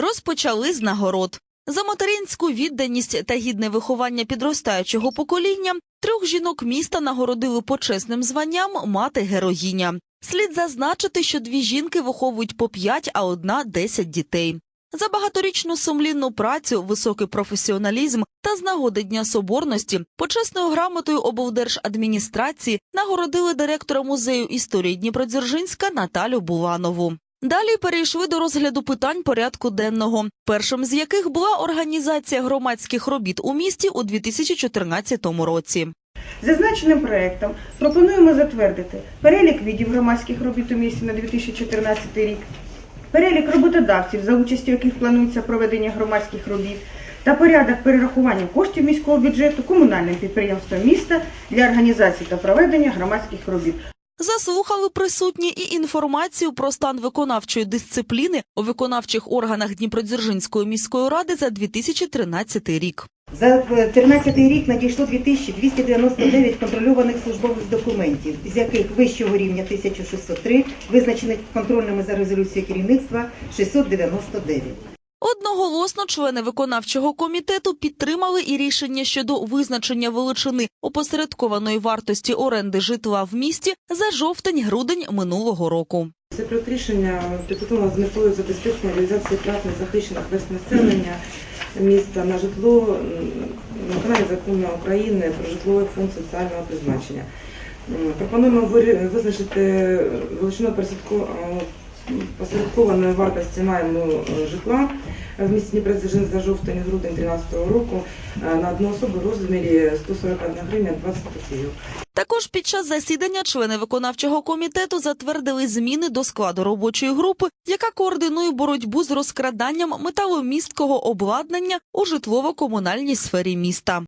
Розпочали з нагород. За материнську відданість та гідне виховання підростаючого покоління трьох жінок міста нагородили почесним званням мати героїня. Слід зазначити, що дві жінки виховують по п'ять, а одна десять дітей. За багаторічну сумлінну працю, високий професіоналізм та з нагоди Дня Соборності почесною грамотою облдержадміністрації нагородили директора музею історії Дніпродзержинська Наталю Буланову. Далі перейшли до розгляду питань порядку денного, першим з яких була організація громадських робіт у місті у 2014 році. Зазначеним проектом пропонуємо затвердити перелік видів громадських робіт у місті на 2014 рік, перелік роботодавців, за участю яких планується проведення громадських робіт, та порядок перерахування коштів міського бюджету комунальним підприємствам міста для організації та проведення громадських робіт. Заслухали присутні і інформацію про стан виконавчої дисципліни у виконавчих органах Дніпродзержинської міської ради за 2013 рік. За 2013 рік надійшло 2299 контрольованих службових документів, з яких вищого рівня 1603, визначених контрольними за резолюцією керівництва 699. Одноголосно члени виконавчого комітету підтримали і рішення щодо визначення величини опосередкованої вартості оренди житла в місті за жовтень-грудень минулого року. Цей проект рішення підготовлено з метою забезпечення реалізації прав незахищених верст населення міста на житло, на закону України про житловий фонд соціального призначення. Пропонуємо визначити величину посередкованої вартості найму е, житла в місті Дніпродзержинськ за жовтень-грудень 2013 року е, на одну особу в розмірі 141 гривня 20 копійок. Також під час засідання члени виконавчого комітету затвердили зміни до складу робочої групи, яка координує боротьбу з розкраданням металомісткого обладнання у житлово-комунальній сфері міста.